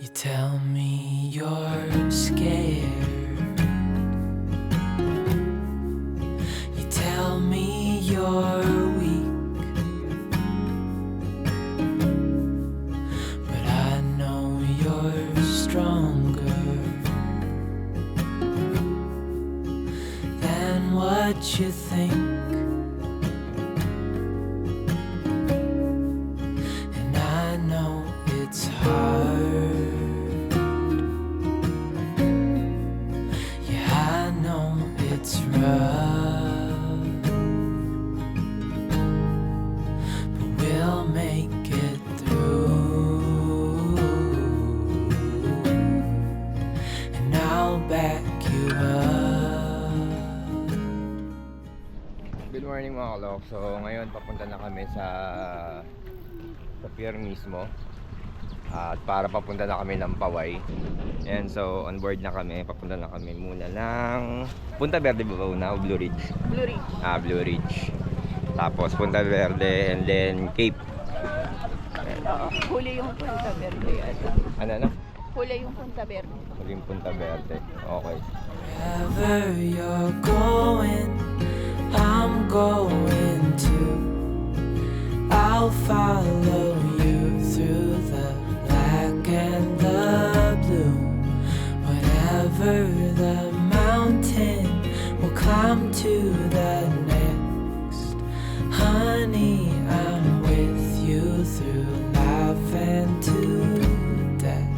You tell me you're scared. Good morning mga kalok. So ngayon papunta na kami sa sa pier mismo. At para papunta na kami ng Paway. And so on board na kami. Papunta na kami muna ng Punta Verde ba una o Blue Ridge? Blue Ridge. Ah, Blue Ridge. Tapos Punta Verde and then Cape. Oo. Huli yung Punta Verde ata. Ano na? Huli yung Punta Verde. Huling Punta Verde. Okay. Wherever you're going, follow you through the black and the blue. Whatever the mountain, we'll climb to the next. Honey, I'm with you through life and to death.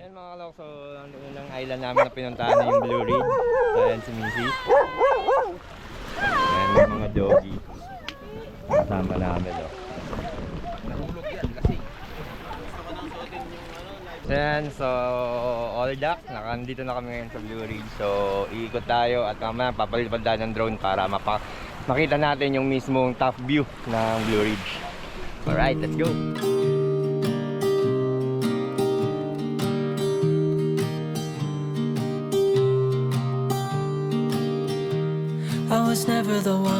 Yan mga kalok. So ang unang island namin na pinuntahan na yung Blue Ridge. So si Missy. Doggy. Kasama namin oh. So yan, so all ducks, nakandito na kami ngayon sa Blue Ridge. So iikot tayo at mamaya papalipad tayo ng drone para mapa makita natin yung mismong top view ng Blue Ridge. Alright, let's go! I was never the one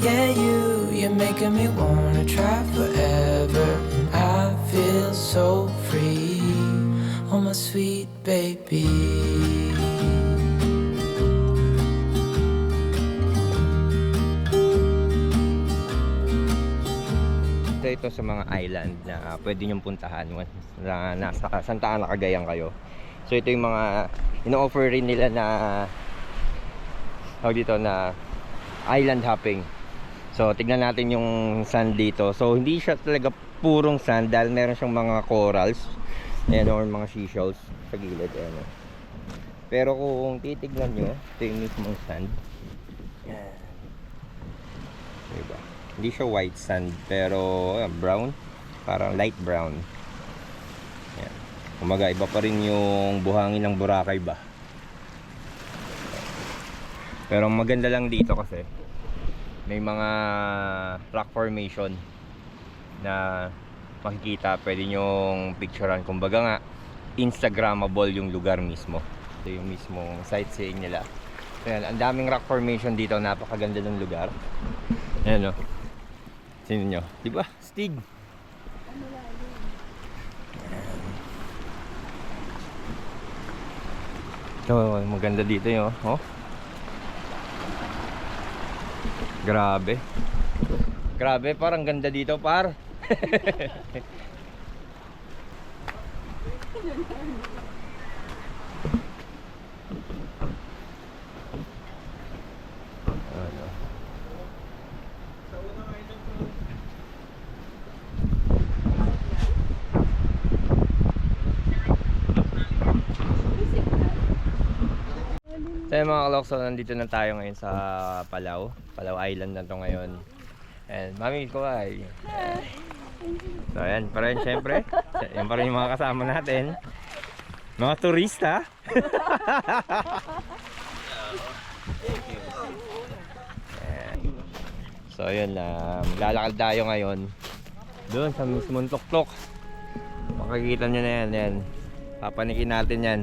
Yeah, you, you're making me wanna try forever. I feel so free. Oh, my sweet baby. Ito sa mga island na pwede nyong puntahan once na nasa Santa Ana, Cagayan kayo. So ito yung mga ino-offer rin nila na tawag dito na island hopping. So tignan natin yung sand dito. So hindi siya talaga purong sand dahil meron siyang mga corals ayan or mga seashells sa gilid ayan. Pero kung titignan nyo, ito yung mismong sand. Yan. Diba? Hindi siya white sand pero ah, brown, parang light brown. Yan. Kumaga iba pa rin yung buhangin ng Boracay ba. Pero maganda lang dito kasi may mga rock formation na makikita. Pwede nyong picturean. Kumbaga nga instagrammable yung lugar mismo. Ito yung mismong sightseeing nila. Ayan, ang daming rock formation dito. Napakaganda ng lugar. Ayan o sino nyo? Di ba? Stig. Ito maganda dito yun oh grabe. Grabe parang ganda dito par ano So yun mga kalokso, nandito na tayo ngayon sa Palau. Palau Island na to ngayon. And mami ko ay. So ayan pa rin syempre. Yan pa rin yung mga kasama natin. Mga turista. Ayan. so ayun na lalakad tayo ngayon. Doon sa mismong tuktok. Makikita nyo na yan. yan. Papanikin natin yan.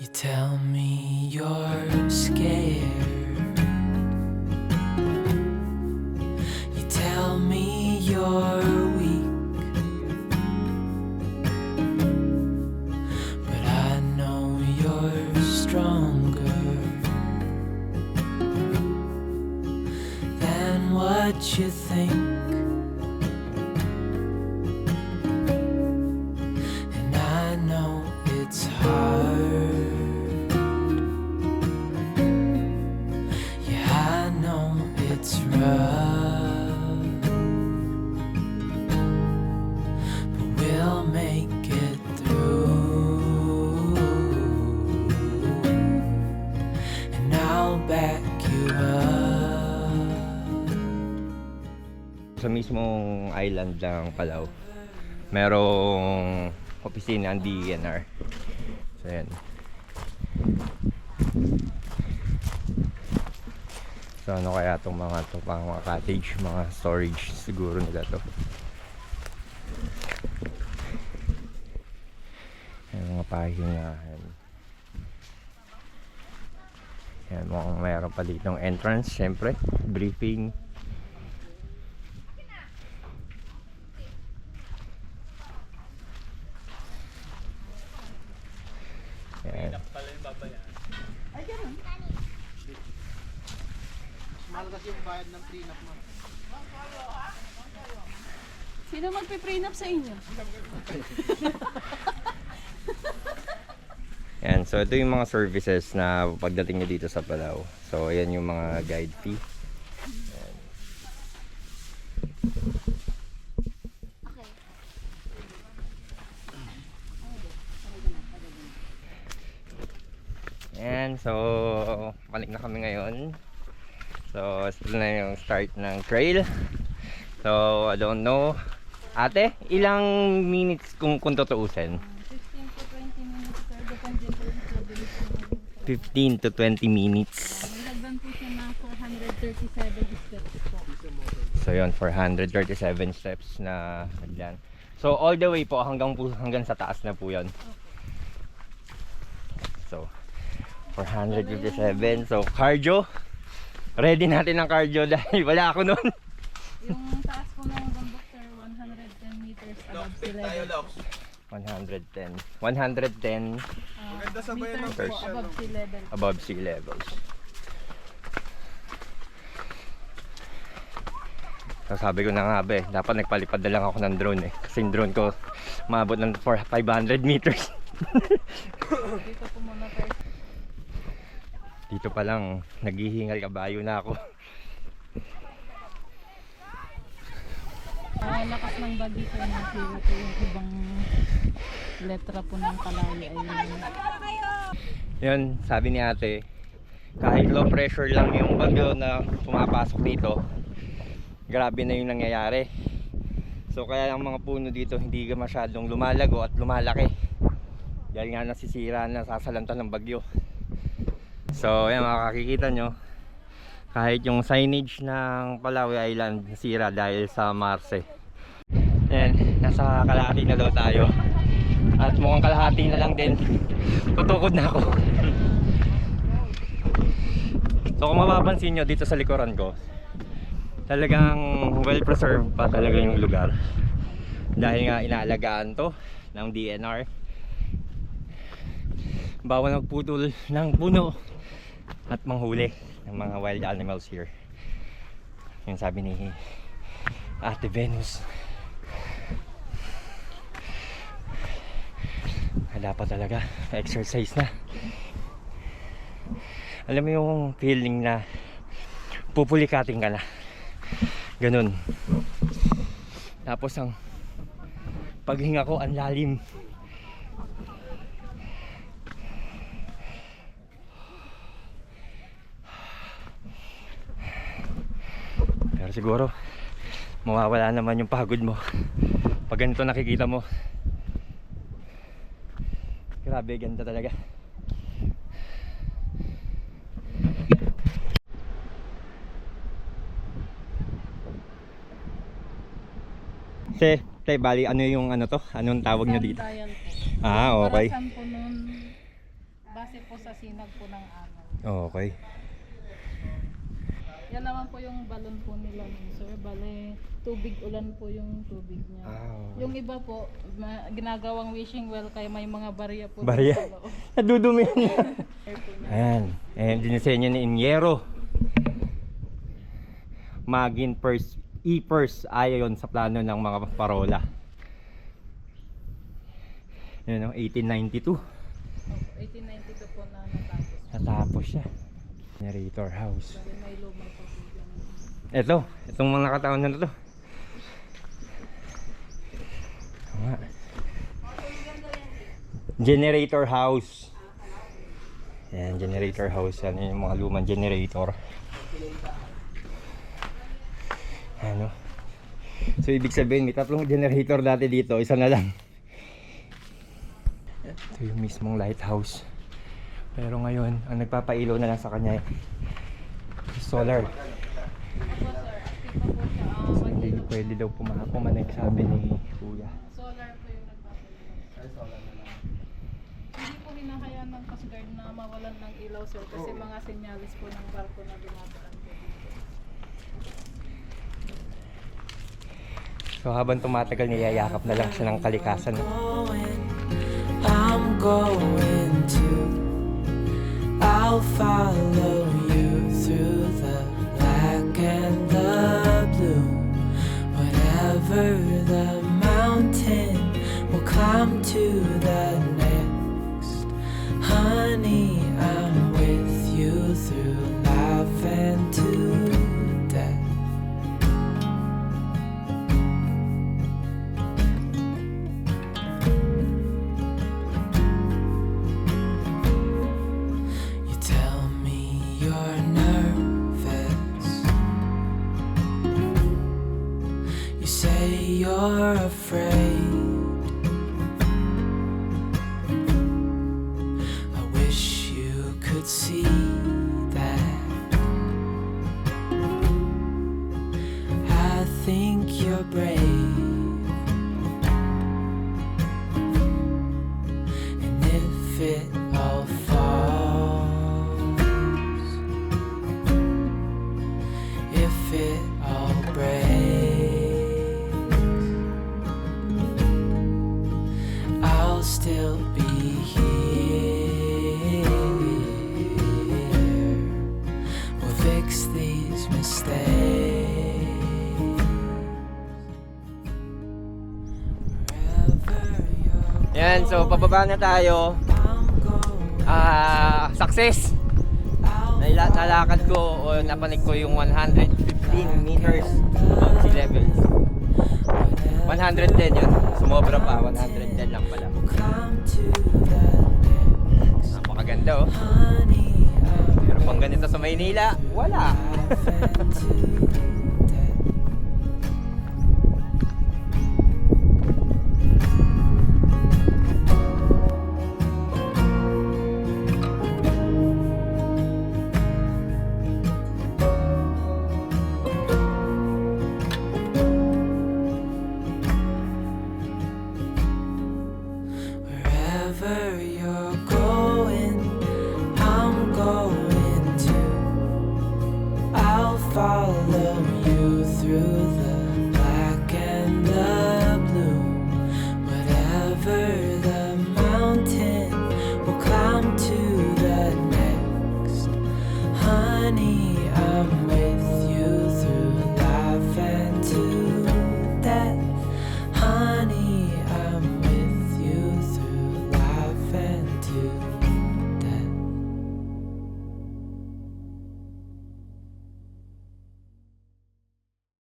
You tell me you're scared. You tell me you're weak. But I know you're stronger than what you think. Sa mismong island ng Palau, merong opisina ang DNR. So yan. So ano kaya itong mga to, pang mga cottage, mga storage siguro nila to. Yan mga pahingahan. Yan mukhang mayroon pa dito ng entrance, syempre, briefing. Yan. Sino magpiprenup sa inyo? Yan, so ito yung mga services na pagdating nyo dito sa Palau. So ayan yung mga guide fee. Ayan. Ayan, so balik na kami ngayon. So ito na yung start ng trail. So I don't know. Ate, ilang minutes kung kung tutuusin? 15 to 20 minutes sir. Depende po sa bilis ng 15 to 20 minutes. Nilagban po siya na 437 steps po. So yun, 437 steps na hagdan. So all the way po hanggang po hanggang sa taas na po 'yon. So 457. So cardio. Ready natin ang cardio dahil wala ako noon. Yung taas po ng bundok sir, 110 meters above sea level. 110. 110 Uh, meters po above sea level. above sea levels. So sabi ko na nga be, dapat nagpalipad na lang ako ng drone eh. Kasi yung drone ko maabot ng 4 500 meters. Dito po muna tayo. Dito pa lang, naghihingal kabayo na ako. Ah, lakas ng bagyo na zero po yung ibang letra po ng kalaya ay Yun, sabi ni ate, kahit low pressure lang yung bagyo na pumapasok dito, grabe na yung nangyayari. So kaya ang mga puno dito hindi masyadong lumalago at lumalaki. Dahil nga nasisira na sasalanta ng bagyo. So ayan makakikita nyo, kahit yung signage ng Palawi Island nasira dahil sa Marse. Ayan, nasa kalahati na daw tayo. At mukhang kalahati na lang din. Tutukod na ako. So kung mapapansin nyo dito sa likuran ko, talagang well preserved pa talaga yung lugar. Dahil nga inaalagaan to ng DNR. Bawal magputol ng puno at manghuli ng mga wild animals here. Yung sabi ni Ate Venus. Dapat talaga exercise na. Alam mo yung feeling na pupulikating ka na. Ganun. Tapos ang paghinga ko ang lalim. Siguro mawawala naman yung pagod mo Pag ganito nakikita mo. Grabe, ganda talaga. Se, te, bali, ano yung ano to? Anong tawag nyo dito? Po. Ah, okay. Parasan po nun, base po sa sinag po ng angal. Okay. Yan naman po yung balon po nila sir. Bale, tubig ulan po yung tubig niya. Ah. Yung iba po, ma- ginagawang wishing well kaya may mga barya po. Barya? sa loob. Nadudumi yan. Air po niya. Ayan. Ayan, dinisenyo ni Inyero. Magin first, e-first ayon sa plano ng mga parola. Yun, no? 1892. Opo, 1892 po na natapos. Natapos siya. Generator house. Bale, may lumang pa po. Ito, itong mga nakataon na to. Generator house. Yan, generator house. Yan yung mga lumang generator. Ano? So, ibig sabihin, may tatlong generator dati dito. Isa na lang. Ito yung mismong lighthouse. Pero ngayon, ang nagpapailaw na lang sa kanya solar. Opo, sir. Active pa po siya. Ah, So, hindi mag- pwede daw pumapanik sabi ni Kuya. Solar po yung nagpapaliwanag. Hindi po hinahayaan ng Coast Guard na mawalan ng ilaw sir kasi mga senyalis po ng barko na dumadaan po dito. So habang tumatagal niyayakap na lang siya ng kalikasan. going, I'm going to. I'll follow you through the black and the the next. Honey, I'm with you through life and to death. You tell me you're nervous. You say you're afraid. Pababa na tayo. Ah, success! Naila, nalakad ko o napanik ko yung 115 meters sea level. 110 yun. Sumobra pa, 110 lang pala. Napakaganda oh. Pero pang ganito sa Maynila, wala.